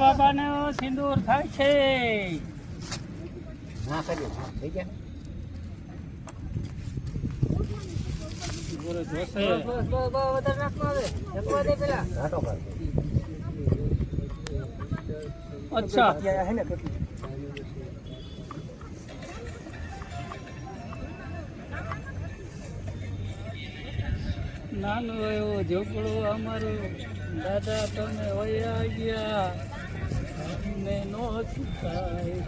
બાબાને સિંદૂર થાય છે. ના કર્યું હા, થઈ ગયા. ગુરુ જોશે. ઘાટો કર અચ્છા. નાનું એવું ઝોપડું અમારું. દાદા તમે વયા ગયા. અમને નો સુખાય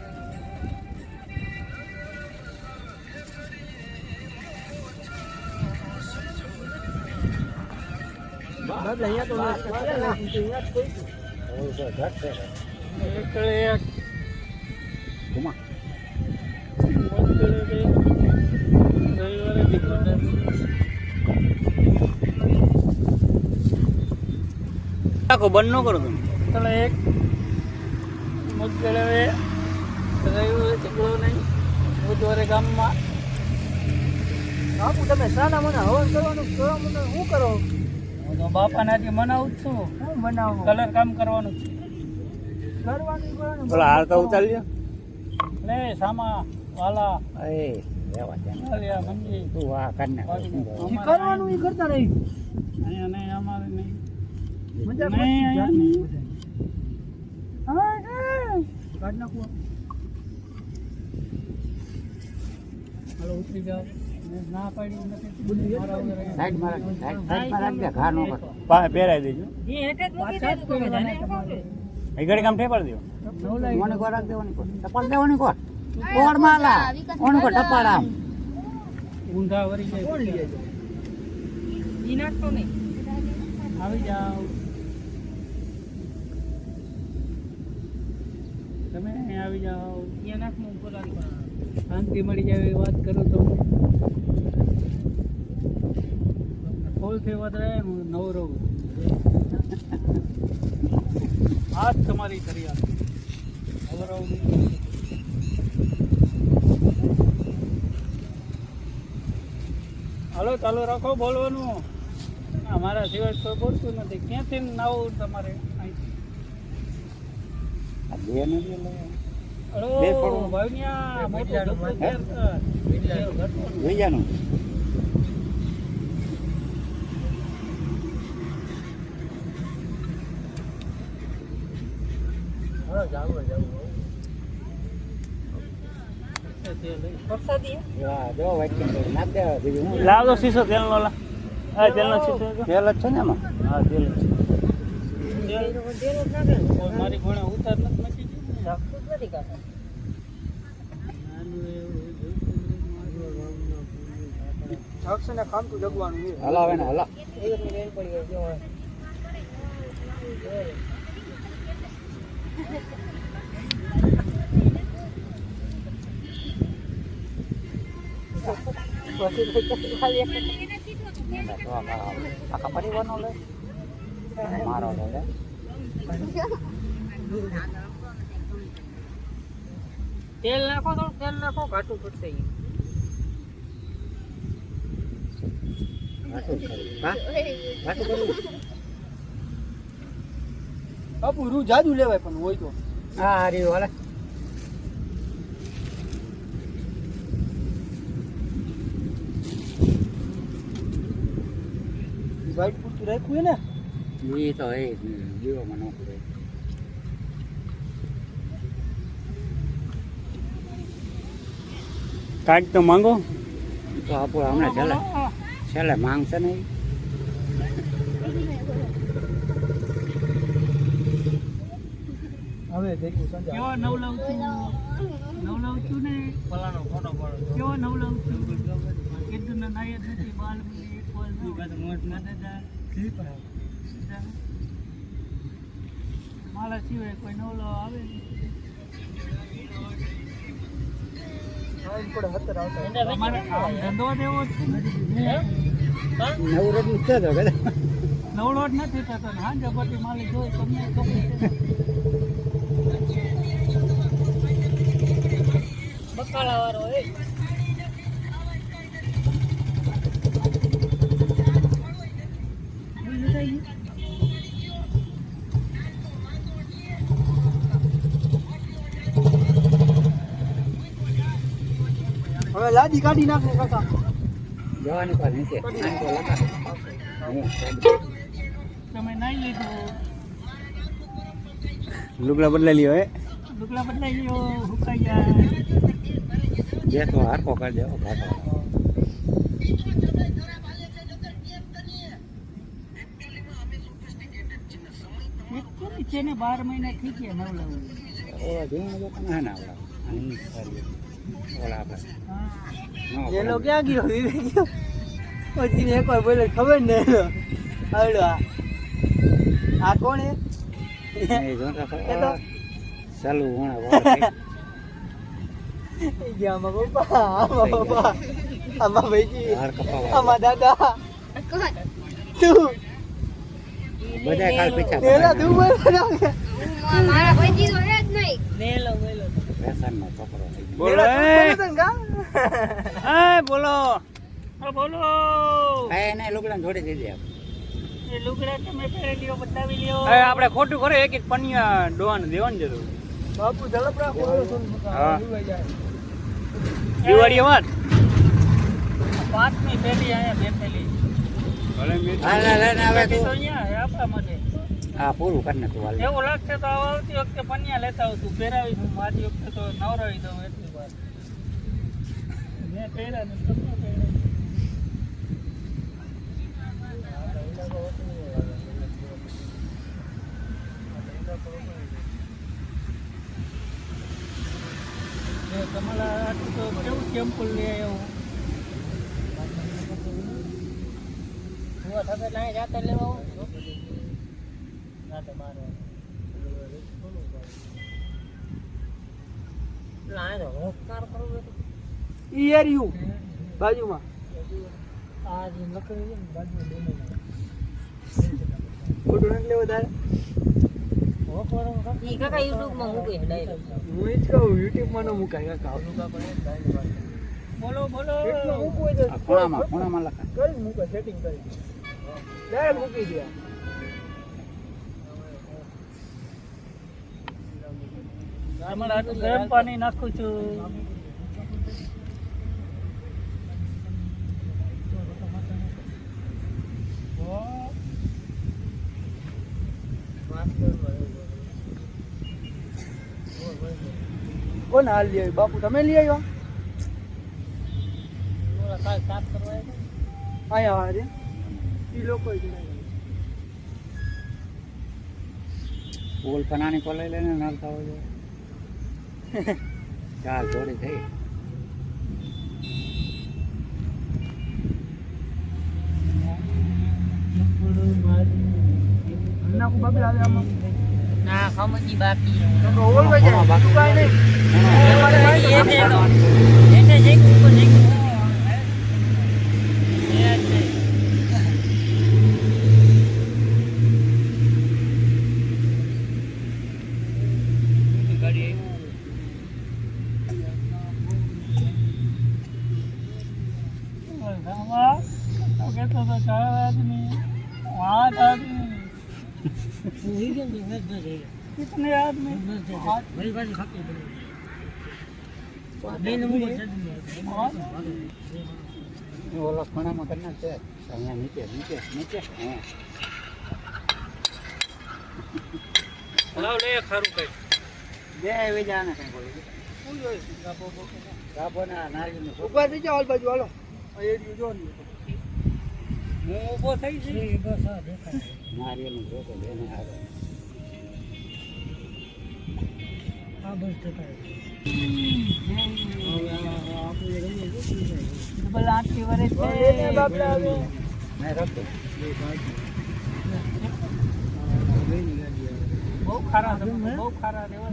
એવું નાખો બંધ ન કરો તમે. એટલે એક મુદગળે રવિવારે દીકરો નહીં? બુધવારે ગામમાં. બાપુ તમે સાના મને હવન કરવાનું કરો મને શું કરો? હું તો બાપાને આજે મનાવું છું. હું મનાવું? કલર કામ કરવાનું છે કરવાનું કરવાનું. પેલા હાર તો ઉતારી લે સામા વાલા. એ કરવાનું એ કરતા રહી. અહીંયા નહીં અમારે નહીં મજા નહીં, અહીંયા નહીં. કાઢ નાખો. હાલો ઉતરી જાઓ. ના પાડી નથી મારા. સાઈડમાં સાઈડ સાઈડમાં ઘા નો કર. પાસે પહેરાવી દેજો. પાછા જ પહેરવાના તમારે. એ ઘડી કામ ઠેપાડી દો. નવલાઈ કો રાખ દેવાની કો ટપાલ દેવાની કો કોડ માલા ઓની કો ટપાલ આમ ઊંધા વળી જાય. કોણ લઈ જાય? આવી જાઓ. તમે અહીં આવી જાઓ. શાંતિ મળી જાય એવી વાત કરું તો ફૂલથી વધારે હું નવરો હાથ તમારી કરી આપો. નવરો હાલો ચાલુ રાખો બોલવાનું. અમારા સિવાય કોઈ બોલતું નથી. ક્યાંથી નાવું તમારે? બે ને બે પડવું. બીજાનું લાવ દો શીશો તેલનો લા હા તેલનો શીશો તેલ જ છે ને એમાં હા તેલ જ છે. મારી ઘોડે ઉતાર નથી ને. ખામતું જગવાનું હલા તો આખા આખા પરિવારનો લે મારો લે લે તેલ નાખો થોડું તેલ નાખો ઘાટું પડશે બાપુ રૂ જાજુ લેવાય પણ હોય તો. હા હારી હાલે. વાઈટ પૂરતું રાખ્યું હે ને એ તો એ જીવોમાં નોકરી રહે. કાંઈક તો માંગો તો આપો હમણાં છેલ્લે છેલ્લે માંગશે ને ઈ. હવે દેખ્યું સંજય કેવો નવલવ છું નવલવ છું ને કેવો નવલવ છું કીધું ને નાય જ નથી બાલ બધી એક વાર મોટ ના દાદા મારા સિવાય કોઈ નવલો આવે ધંધો દેવો છે ને. નવરો જ નથી થતો હાંજે બધી માલી જોઈ તમને ગમે છે. બકાલાવાળો એ હવે લાદી કાઢી નાખ ને કાકા. જવાની પર નીચે. તમે નાઈ લીધો. લુગડા બદલાઈ લ્યો હે. લુગડા બદલાઈ લ્યો હુકાઈ જાય. તો હારકો કાઢ દેવો કાકા બાર મહિના ગયા ધીમે જો તમે ના આવડા એનો ક્યાં ગયો? વિવેક ગયો? પછી એક વાર બોલે ખબર ને એનો? આ કોણ એ? એ ચાલુ હોણા ગયા આમાં આમાં પપ્પા. આમાં ભાઈજી આમાં દાદા. તું. બધા કાલ પીછા તું મારા ભાઈજી તો જ નહીં. મેલો મેલો. વ્યસનનો છોકરો બોલો એ એ બોલો. હા બોલો. એને લુગડાને જોડી દીધી આપણે. લુગડા તમે પહેરી લ્યો બતાવી લ્યો. એ આપણે ખોટું કરે એક એક પનિયા ડોવાનું દેવાનું જરૂર. બાપુ ઝડપ રાખો હા. દિવાળી વાત? પાંચમી પેલી અહીંયા બેઠેલી. હાલ હાલ હવે તો. તું અહીંયા આપણા માટે. હા પૂરું કરી નાખું હાલ. એવું લાગશે તો આ આવતી વખતે પન્યા લેતા આવતું. પહેરાવી હું મારી વખતે તો નવરાવી દઉં એટલી વાર. મેં પહેર્યા ને તમને તમારા તો કેવું ટેમ્પલ લઈ આવ્યો? હુઆ થશે લાઈ જાતે લેવા આવો. જાતે મારો લાઈ હોકાર કરવું ઈ એરિયું બાજુમાં આ જે લકડી છે બોલો બોલો હોય તો ખૂણામાં ખૂણામાં કરી મૂકો ડાયરેક્ટ મૂકી દે. હાટુ ગરમ પાણી નાખું છું. કોણ હાલ લઈ આવ્યું? બાપુ, તમે લઈ આવ્યા? અહીંયા હારે ઈ લોકો ફૂલ ફનાની કોલ લઈને નાખતા હોય ચાલ જોડી થઈ. ના ખમજી બાકી. તો બાકી. કાંઈ નહીં. ઓલો ખૂણામાં કરી નાખશે અહીંયા નીચે નીચે નીચે હા લે ખરું કઈ બે આવી જા ને કઈ બોલી ગાભો ના. ઊભા થઈ જાઓ હાલ બાજુ હાલો આ જો હું ઊભો થઈ જઈ બસ આ દેખાય આવે ડબલ આઠથી વર્ષ એને બાપડા આવે મેં રાખતો બહુ ખારા તમે બહુ ખારા રહેવા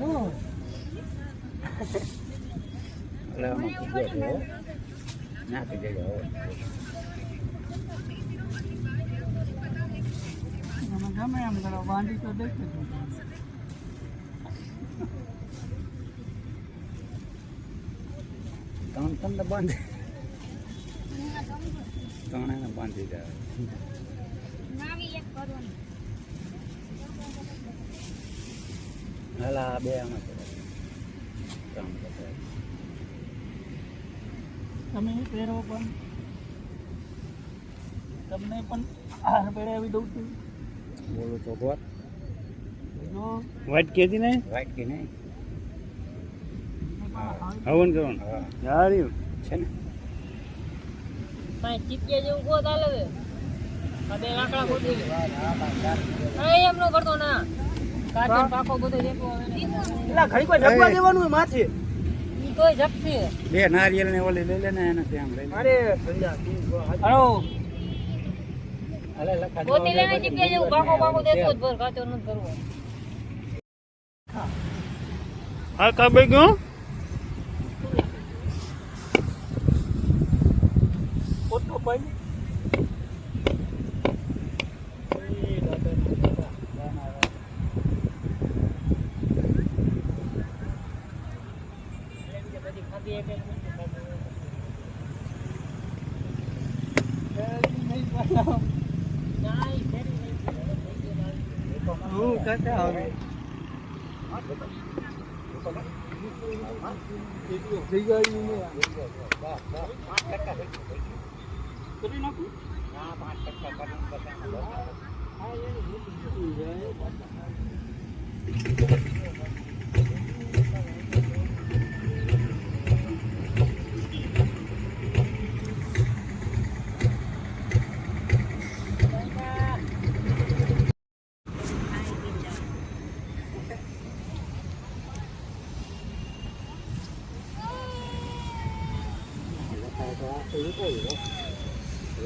એટલે આમાં કીધો છે હો. નાખી દેજો હવે તમે ગમે એમ કરો બાંધી તો દેખો ત્રણ તમને બંધ. ત્રણે એને બાંધી દે. હાલા આ બે આમાં છે. ત્રણ તમે પહેરો પણ. તમને પણ હાર પહેરાવી દઉં છું. બોલો તો બોલ. જો વાઈટ નહીં રાઈટ કે નહીં. હવન કરવાનું. હા. છે ને? પાંચ ચીપિયા જેવું ગોત હાલે બે લાકડા ગોતી છે. એમ નો કરતો ના. કાચો ને પાકો બધો જેટલો એલા ઘડી કોઈ જપવા દેવાનું માથે. ઈ તોય જપશે બે નારિયેળ ને ઓલી લઈ લે ને એને ત્યાં લઈ અરે હલો. અલે લખા ગોતી લેને ચીપિયા જેવું પાકો પાકો દેતો જ ભર કાચો નથી કરવો. હા કા ભાઈ ગયો પોતો ભાઈ હું કાકા હવે કરી નાખું? લાંબો થાકે ને વાહ ચલા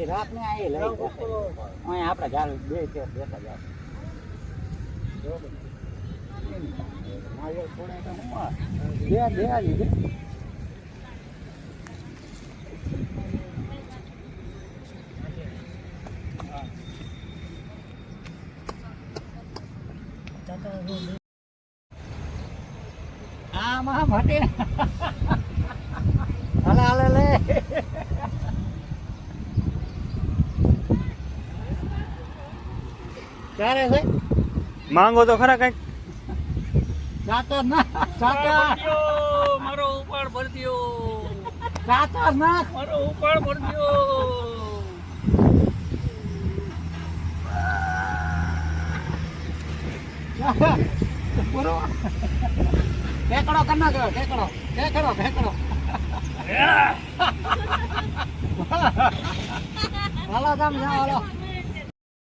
એ રાત ને આ લઈ અહીંયા અહીં આપણે ચાલ બે છે, બેઠા જાવ આમાં ભટે હાલે હાલે, લે. ક્યારે છે? માંગો તો ખરા કંઈક. સાતર ના સાતર મારો ઉપાડ ભરતીઓ સાતર ના. મારો ઉપાડ ભરતીઓ પૂરો ઠેકડો કર નાખ્યો ઠેકડો ઠેકડો ઠેકડો. હાલો તમે જાઓ હાલો.